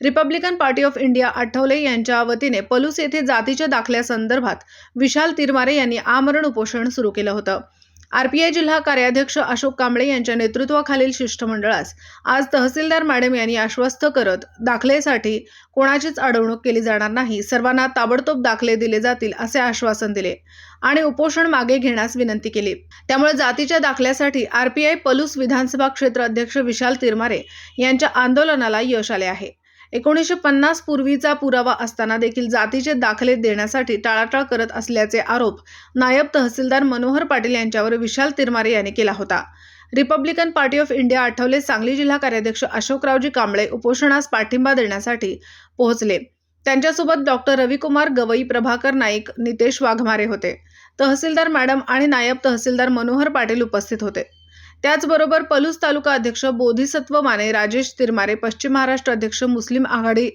Republican party of India Athawale यांच्या वतीने पलूस येथे जातीच्या दाखल्यासंदर्भात विशाल तिरमारे यांनी आमरण उपोषण सुरू केलं होतं. आरपीआय जिल्हा कार्याध्यक्ष अशोक कांबळे यांच्या नेतृत्वाखालील शिष्टमंडळास आज तहसीलदार मॅडम यांनी आश्वस्त करत दाखलेसाठी कोणाचीच अडवणूक केली जाणार नाही सर्वांना ताबडतोब दाखले दिले जातील असे आश्वासन दिले आणि उपोषण मागे घेण्यास विनंती केली. त्यामुळे जातीच्या दाखल्यासाठी आरपीआय पलूस विधानसभा क्षेत्र अध्यक्ष विशाल तिरमारे यांच्या आंदोलनाला यश आले आहे. एकोणीसशे पन्नास पूर्वीचा पुरावा असताना देखील जातीचे दाखले देण्यासाठी टाळाटाळ करत असल्याचे आरोप नायब तहसीलदार मनोहर पाटील यांच्यावर विशाल तिरमारे यांनी केला होता. Republican party of India Athawale Sangli जिल्हा कार्याध्यक्ष अशोकरावजी कांबळे उपोषणास पाठिंबा देण्यासाठी पोहोचले. त्यांच्यासोबत डॉक्टर रविकुमार गवई प्रभाकर नाईक नितेश वाघमारे होते. तहसीलदार मॅडम आणि नायब तहसीलदार मनोहर पाटील उपस्थित होते. त्याचबरोबर पलूस तालुका अध्यक्ष बोधिसत्व माने राजेश तिरमारे पश्चिम महाराष्ट्र अध्यक्ष मुस्लिम आघाडी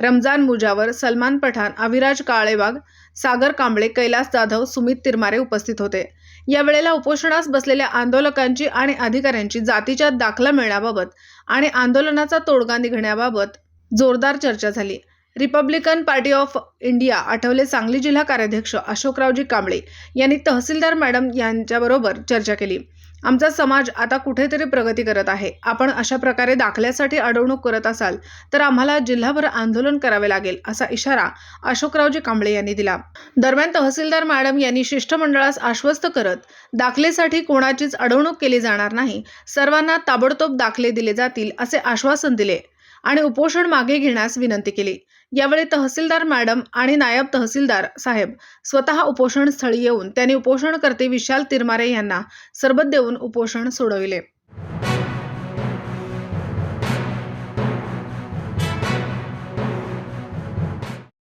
रमजान मुजावर सलमान पठाण अविराज काळेबाग सागर कांबळे कैलास जाधव सुमित तिरमारे उपस्थित होते. यावेळेला उपोषणास बसलेल्या आंदोलकांची आणि अधिकाऱ्यांची जातीच्या दाखला मिळण्याबाबत आणि आंदोलनाचा तोडगा निघण्याबाबत जोरदार चर्चा झाली. Republican party of India Athawale Sangli जिल्हा कार्याध्यक्ष अशोकरावजी कांबळे यांनी तहसीलदार मॅडम यांच्याबरोबर चर्चा केली. आमचा समाज आता कुठेतरी प्रगती करत आहे. आपण अशा प्रकारे दाखल्यासाठी अडवणूक करत असाल तर आम्हाला जिल्हाभर आंदोलन करावे लागेल असा इशारा अशोकरावजी कांबळे यांनी दिला. दरम्यान तहसीलदार मॅडम यांनी शिष्टमंडळास आश्वस्त करत दाखलेसाठी कोणाचीच अडवणूक केली जाणार नाही सर्वांना ताबडतोब दाखले दिले जातील असे आश्वासन दिले. आणि उपोषण मागे घेण्यास विनंती केली. यावेळी तहसीलदार मॅडम आणि नायब तहसीलदार साहेब स्वतः उपोषण स्थळी येऊन त्यांनी उपोषणकर्ते विशाल तिरमारे यांना सरबत देऊन उपोषण सोडविले.